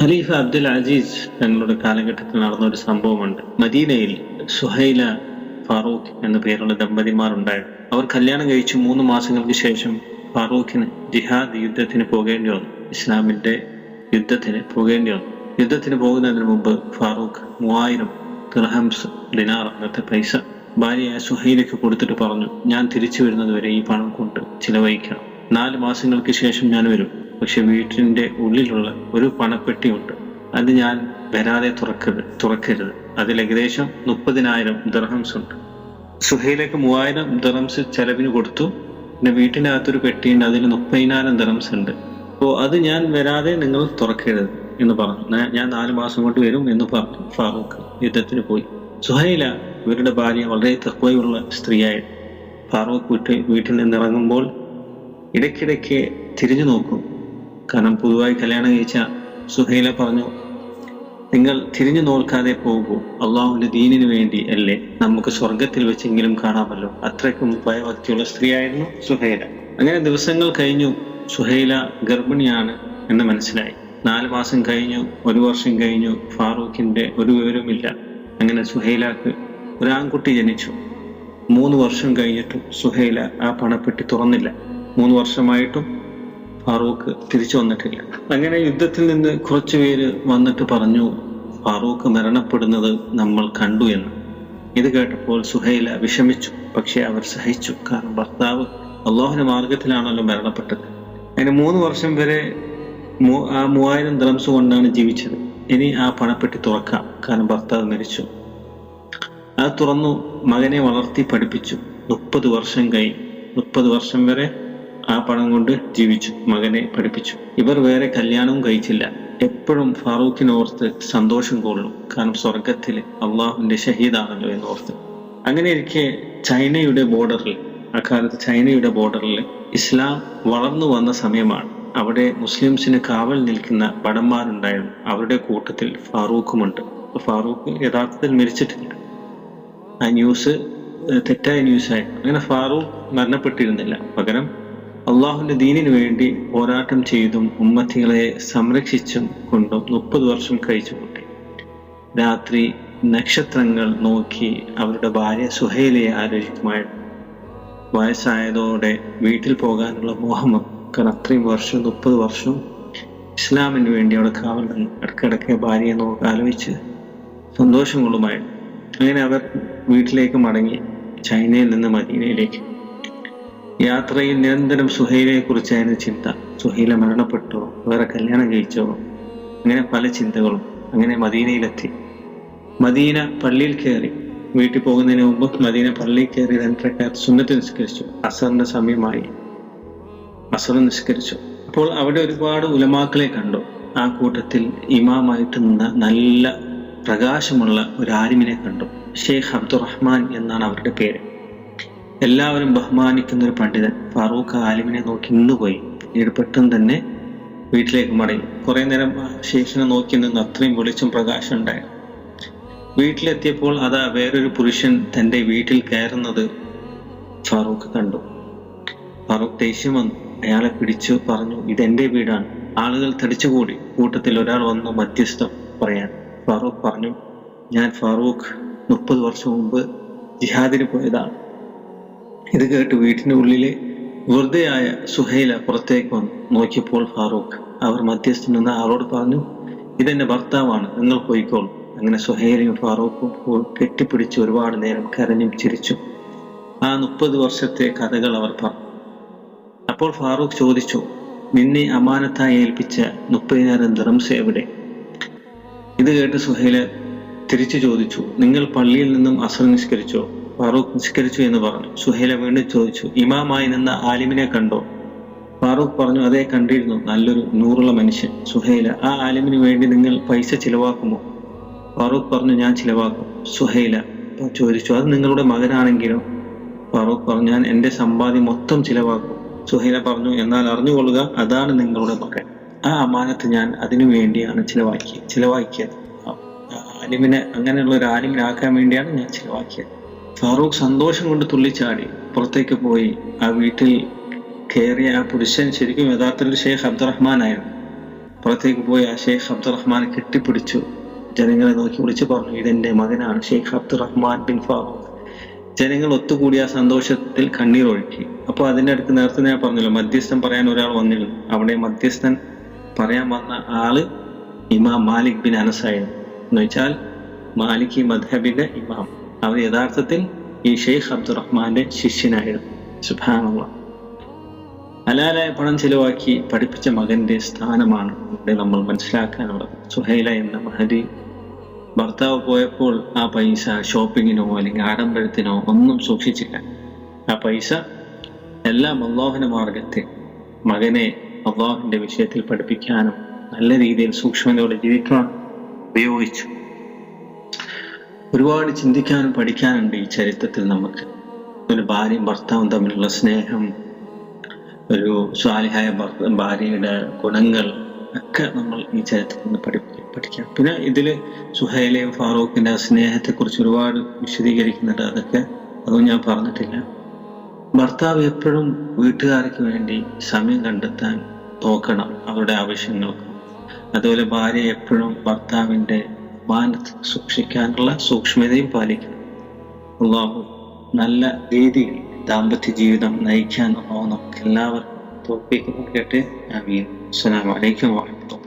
ഖലീഫ അബ്ദുൽ അസീസ് തങ്ങളുടെ കാലഘട്ടത്തിൽ നടന്ന ഒരു സംഭവമുണ്ട്. മദീനയിൽ സുഹൈല ഫാറൂഖ് എന്ന പേരുള്ള ദമ്പതിമാർ ഉണ്ടായിരുന്നു അവർ കല്യാണം കഴിച്ചു മൂന്ന് മാസങ്ങൾക്ക് ശേഷം ഫാറൂഖിന് ജിഹാദ് യുദ്ധത്തിന് പോകേണ്ടി വന്നു. ഇസ്ലാമിന്റെ യുദ്ധത്തിന് പോകേണ്ടി വന്നു. യുദ്ധത്തിന് പോകുന്നതിന് മുമ്പ് ഫാറൂഖ് മൂവായിരം ദിർഹംസ് ദിനാർ അന്നത്തെ പൈസ ഭാര്യയായ സുഹൈലയ്ക്ക് കൊടുത്തിട്ട് പറഞ്ഞു ഞാൻ തിരിച്ചു വരുന്നത് വരെ ഈ പണം കൊണ്ട് ചിലവഴിക്കണം. നാല് മാസങ്ങൾക്ക് ശേഷം ഞാൻ വരും. പക്ഷെ വീട്ടിന്റെ ഉള്ളിലുള്ള ഒരു പണപ്പെട്ടിയുണ്ട്. അത് ഞാൻ വരാതെ തുറക്കരുത് തുറക്കരുത്. അതിൽ ഏകദേശം മുപ്പതിനായിരം ദർഹംസ് ഉണ്ട്. സുഹൈലേക്ക് മൂവായിരം ദർഹംസ് ചെലവിന് കൊടുത്തു. പിന്നെ വീട്ടിനകത്തൊരു പെട്ടിയുണ്ട് അതിൽ മുപ്പതിനായിരം ദർഹംസ് ഉണ്ട്. അപ്പോൾ അത് ഞാൻ വരാതെ നിങ്ങൾ തുറക്കരുത് എന്ന് പറഞ്ഞു. "ഞാൻ- നാല് മാസം കൊണ്ട് വരും എന്ന് പറഞ്ഞു ഫാറൂഖ് യുദ്ധത്തിന് പോയി. സുഹൈല ഇവരുടെ ഭാര്യ വളരെ തക്കവയുള്ള സ്ത്രീയായിരുന്നു ഫാറൂഖ് വീട്ടിൽ വീട്ടിൽ നിന്നിറങ്ങുമ്പോൾ ഇടയ്ക്കിടയ്ക്ക് തിരിഞ്ഞു നോക്കും. കാരണം പുതുതായി കല്യാണം കഴിച്ച സുഹൈല പറഞ്ഞു നിങ്ങൾ തിരിഞ്ഞു നോക്കാതെ പോകൂ. അള്ളാഹുവിന്റെ ദീനിന് വേണ്ടി അല്ലേ? നമുക്ക് സ്വർഗത്തിൽ വെച്ചെങ്കിലും കാണാമല്ലോ. അത്രയ്ക്കും ഭയഭക്തിയുള്ള സ്ത്രീയായിരുന്നു സുഹൈല. അങ്ങനെ ദിവസങ്ങൾ കഴിഞ്ഞു. സുഹൈല ഗർഭിണിയാണ് എന്ന് മനസ്സിലായി. നാല് മാസം കഴിഞ്ഞു ഒരു വർഷം കഴിഞ്ഞു. ഫാറൂഖിന്റെ ഒരു വിവരമില്ല അങ്ങനെ സുഹൈലാക്ക് ഒരു ആൺകുട്ടി ജനിച്ചു. മൂന്ന് വർഷം കഴിഞ്ഞിട്ടും സുഹൈല ആ പണപ്പെട്ടി തുറന്നില്ല. മൂന്ന് വർഷമായിട്ടും ഫാറൂഖ് തിരിച്ചു വന്നിട്ടില്ല. അങ്ങനെ യുദ്ധത്തിൽ നിന്ന് കുറച്ചു പേര് വന്നിട്ട് പറഞ്ഞു ഫാറൂഖ് മരണപ്പെടുന്നത് നമ്മൾ കണ്ടു എന്ന്. ഇത് കേട്ടപ്പോൾ സുഹൈല വിഷമിച്ചു. പക്ഷേ അവർ സഹിച്ചു. കാരണം ഭർത്താവ് അള്ളാഹുവിന്റെ മാർഗത്തിലാണല്ലോ മരണപ്പെട്ടത്. അങ്ങനെ മൂന്ന് വർഷം വരെ ആ മൂവായിരം ദ്രംസ് കൊണ്ടാണ് ജീവിച്ചത്. ഇനി ആ പണപ്പെട്ടി തുറക്കാം. കാരണം ഭർത്താവ് മരിച്ചു. അത് തുറന്നു മകനെ വളർത്തി പഠിപ്പിച്ചു. മുപ്പത് വർഷം കഴിഞ്ഞു. മുപ്പത് വർഷം വരെ ആ പണം കൊണ്ട് ജീവിച്ചു മകനെ പഠിപ്പിച്ചു. ഇവർ വേറെ കല്യാണവും കഴിച്ചില്ല. എപ്പോഴും ഫാറൂഖിനോർത്ത് സന്തോഷം കൊള്ളും. കാരണം സ്വർഗത്തിൽ അള്ളാഹുവിന്റെ ഷഹീദാണല്ലോ എന്ന് ഓർത്ത് അങ്ങനെ ഇരിക്കെ ചൈനയുടെ ബോർഡറിൽ അക്കാലത്ത് ചൈനയുടെ ബോർഡറിൽ ഇസ്ലാം വളർന്നു വന്ന സമയമാണ്. അവിടെ മുസ്ലിംസിന് കാവൽ നിൽക്കുന്ന ഭടന്മാരുണ്ടായിരുന്നു അവരുടെ കൂട്ടത്തിൽ ഫാറൂഖുമുണ്ട്. ഫാറൂഖ് യഥാർത്ഥത്തിൽ മരിച്ചിട്ടില്ല. ആ ന്യൂസ് തെറ്റായ ന്യൂസായിരുന്നു അങ്ങനെ ഫാറൂഖ് മരണപ്പെട്ടിരുന്നില്ല. പകരം അള്ളാഹുവിന്റെ ദീനിനു വേണ്ടി പോരാട്ടം ചെയ്തും ഉമ്മത്തികളെ സംരക്ഷിച്ചും കൊണ്ടും മുപ്പത് വർഷം കഴിച്ചു കൂട്ടി. രാത്രി നക്ഷത്രങ്ങൾ നോക്കി അവരുടെ ഭാര്യ സുഹൈലയെ ആലോചിക്കുമായിരുന്നു. വയസ്സായതോടെ വീട്ടിൽ പോകാനുള്ള മോഹം. കാരണം അത്രയും വർഷം മുപ്പത് വർഷം ഇസ്ലാമിന് വേണ്ടി അവിടെ കാവൽ ഇടയ്ക്കിടയ്ക്ക് ഭാര്യയെ നോക്കി ആലോചിച്ച് സന്തോഷം കൊള്ളുമായിരുന്നു. അങ്ങനെ അവർ വീട്ടിലേക്ക് മടങ്ങി ചൈനയിൽ നിന്ന് മദീനയിലേക്ക്. യാത്രയിൽ നിരന്തരം സുഹൈലയെ കുറിച്ചായിരുന്നു ചിന്ത. സുഹൈല മരണപ്പെട്ടോ? വേറെ കല്യാണം കഴിച്ചോ? അങ്ങനെ പല ചിന്തകളും അങ്ങനെ മദീനയിലെത്തി. മദീന പള്ളിയിൽ കയറി. വീട്ടിൽ പോകുന്നതിന് മുമ്പ് മദീന പള്ളിയിൽ കയറി രണ്ടരക്കാർ സുന്നത്ത് നിസ്കരിച്ചു. അസറിന്റെ സമയമായി. അസർ നിസ്കരിച്ചു. അപ്പോൾ അവിടെ ഒരുപാട് ഉലമാക്കളെ കണ്ടു. ആ കൂട്ടത്തിൽ ഇമാമായിട്ട് നിന്ന നല്ല പ്രകാശമുള്ള ഒരു ആരിമിനെ കണ്ടു. ഷെയ്ഖ് അബ്ദുറഹ്മാൻ എന്നാണ് അവരുടെ പേര്. എല്ലാവരും ബഹുമാനിക്കുന്ന ഒരു പണ്ഡിതൻ ഫാറൂഖ് ആലിമിനെ നോക്കി നിന്ന് പോയി പിന്നീട് പെട്ടെന്ന് തന്നെ വീട്ടിലേക്ക് മടങ്ങി. കുറെ നേരം ശേഷിനെ നോക്കി നിന്ന് അത്രയും വെളിച്ചം പ്രകാശം ഉണ്ടായി. വീട്ടിലെത്തിയപ്പോൾ അതാ വേറൊരു പുരുഷൻ തന്റെ വീട്ടിൽ കയറുന്നത് ഫാറൂഖ് കണ്ടു. ഫാറൂഖ് ദേഷ്യം വന്നു. അയാളെ പിടിച്ചു പറഞ്ഞു ഇതെന്റെ വീടാണ്. ആളുകൾ തടിച്ചുകൂടി. കൂട്ടത്തിൽ ഒരാൾ വന്നു മധ്യസ്ഥം പറയാൻ. ഫാറൂഖ് പറഞ്ഞു ഞാൻ ഫാറൂഖ് മുപ്പത് വർഷം മുമ്പ് ജിഹാദിന് പോയതാണ്. ഇത് കേട്ട് വീട്ടിന്റെ ഉള്ളിലെ വെറുതെയായ സുഹൈല പുറത്തേക്ക് വന്നു. നോക്കിയപ്പോൾ ഫാറൂഖ് അവർ മധ്യസ്ഥൻ നിന്ന് ആളോട് പറഞ്ഞു ഇതെന്റെ ഭർത്താവാണ് നിങ്ങൾ പോയിക്കോളും. അങ്ങനെ സുഹൈലയും ഫാറൂഖും കെട്ടിപ്പിടിച്ച് ഒരുപാട് നേരം കരഞ്ഞും ചിരിച്ചു. ആ മുപ്പത് വർഷത്തെ കഥകൾ അവർ പറഞ്ഞു. അപ്പോൾ ഫാറൂഖ് ചോദിച്ചു നിന്നെ അമാനത്തായി ഏൽപ്പിച്ച മുപ്പതിനായിരം ദിറംസ് എവിടെ? ഇത് കേട്ട് സുഹൈല തിരിച്ചു ചോദിച്ചു നിങ്ങൾ പള്ളിയിൽ നിന്നും അസർ നിസ്കരിച്ചോ? ഫാറൂഖ് നിഷ്കരിച്ചു എന്ന് പറഞ്ഞു. സുഹൈല വീണ്ടും ചോദിച്ചു ഇമാമായി നിന്ന ആലിമിനെ കണ്ടോ? ഫാറൂഖ് പറഞ്ഞു അതേ കണ്ടിരുന്നു നല്ലൊരു നൂറുള്ള മനുഷ്യൻ. സുഹൈല ആ ആലിമിന് വേണ്ടി നിങ്ങൾ പൈസ ചിലവാക്കുമോ? ഫാറൂഖ് പറഞ്ഞു ഞാൻ ചിലവാക്കും. സുഹൈല ചോദിച്ചു അത് നിങ്ങളുടെ മകനാണെങ്കിലോ? ഫാറൂഖ് പറഞ്ഞു ഞാൻ എന്റെ സമ്പാദ്യം മൊത്തം ചിലവാക്കും. സുഹൈല പറഞ്ഞു എന്നാൽ അറിഞ്ഞുകൊള്ളുക അതാണ് നിങ്ങളുടെ മകൻ. ആ അമാനത്ത് ഞാൻ അതിനു വേണ്ടിയാണ് ചിലവാക്കിയത്. ചിലവാക്കിയത് ആലിമിനെ അങ്ങനെയുള്ള ഒരു ആലിമിനെ ആക്കാൻ വേണ്ടിയാണ് ഞാൻ ചിലവാക്കിയത്. ഫാറൂഖ് സന്തോഷം കൊണ്ട് തുള്ളിച്ചാടി. പുറത്തേക്ക് പോയി ആ വീട്ടിൽ കയറിയ ആ പുരുഷൻ ശരിക്കും യഥാർത്ഥത്തിൽ ഷെയ്ഖ് അബ്ദുറഹ്മാനായിരുന്നു പുറത്തേക്ക് പോയി ആ ഷെയ്ഖ് അബ്ദുറഹ്മാൻ കെട്ടിപ്പിടിച്ചു. ജനങ്ങളെ നോക്കി വിളിച്ചു പറഞ്ഞു ഇതെന്റെ മകനാണ് ഷെയ്ഖ് അബ്ദുറഹ്മാൻ ബിൻ ഫാറൂഖ്. ജനങ്ങൾ ഒത്തുകൂടി ആ സന്തോഷത്തിൽ കണ്ണീർ ഒഴുക്കി. അപ്പോൾ അതിന്റെ അടുത്ത് നേരത്തെ ഞാൻ പറഞ്ഞല്ലോ മധ്യസ്ഥൻ പറയാൻ ഒരാൾ വന്നിരുന്നു. അവിടെ മധ്യസ്ഥൻ പറയാൻ വന്ന ആൾ ഇമാം മാലിക് ബിൻ അനസായിരുന്നു എന്ന് വെച്ചാൽ മാലിക് ഈ മദ്ഹബിന്റെ ഇമാം. അവർ യഥാർത്ഥത്തിൽ ഈ ഷെയ്ഖ് അബ്ദുറഹ്മാന്റെ ശിഷ്യനായിരുന്നു. സുഭാനുള്ള ഹലാലായ പണം ചിലവാക്കി പഠിപ്പിച്ച മകന്റെ സ്ഥാനമാണ് ഇവിടെ നമ്മൾ മനസ്സിലാക്കാനുള്ളത്. സുഹൈല എന്ന മഹതി ഭർത്താവ് പോയപ്പോൾ ആ പൈസ ഷോപ്പിങ്ങിനോ അല്ലെങ്കിൽ ആഡംബരത്തിനോ ഒന്നും സൂക്ഷിച്ചില്ല. ആ പൈസ എല്ലാം അള്ളാഹുവിന്റെ മാർഗത്തിൽ മകനെ അള്ളാഹിന്റെ വിഷയത്തിൽ പഠിപ്പിക്കാനും നല്ല രീതിയിൽ സൂക്ഷ്മതയോടെ ജീവിക്കാനും ഉപയോഗിച്ചു. ഒരുപാട് ചിന്തിക്കാനും പഠിക്കാനുണ്ട് ഈ ചരിത്രത്തിൽ നമുക്ക്. ഒരു ഭാര്യയും ഭർത്താവും തമ്മിലുള്ള സ്നേഹം ഒരു സ്വാലിഹായ ഭാര്യയുടെ ഗുണങ്ങൾ ഒക്കെ നമ്മൾ ഈ ചരിത്രത്തിൽ നിന്ന് പഠി പഠിക്കാം. പിന്നെ ഇതിൽ സുഹൈലയും ഫാറൂഖിന്റെ ആ സ്നേഹത്തെക്കുറിച്ച് ഒരുപാട് വിശദീകരിക്കുന്നുണ്ട് അതൊക്കെ. അതൊന്നും ഞാൻ പറഞ്ഞിട്ടില്ല. ഭർത്താവ് എപ്പോഴും വീട്ടുകാർക്ക് വേണ്ടി സമയം കണ്ടെത്താൻ നോക്കണം അവരുടെ ആവശ്യങ്ങൾക്കും. അതുപോലെ ഭാര്യ എപ്പോഴും ഭർത്താവിന്റെ മാനത്ത് സൂക്ഷിക്കാനുള്ള സൂക്ഷ്മതയും പാലിക്കണം. അള്ളാഹു നല്ല രീതിയിൽ ദാമ്പത്യ ജീവിതം നയിക്കാൻ അള്ളാഹു നമുക്ക് എല്ലാവർക്കും തോപ്പിക്കുന്നു കേട്ട് അമീൻ അസ്സലാമു അലൈക്കും വാഹമത്തുള്ളാഹി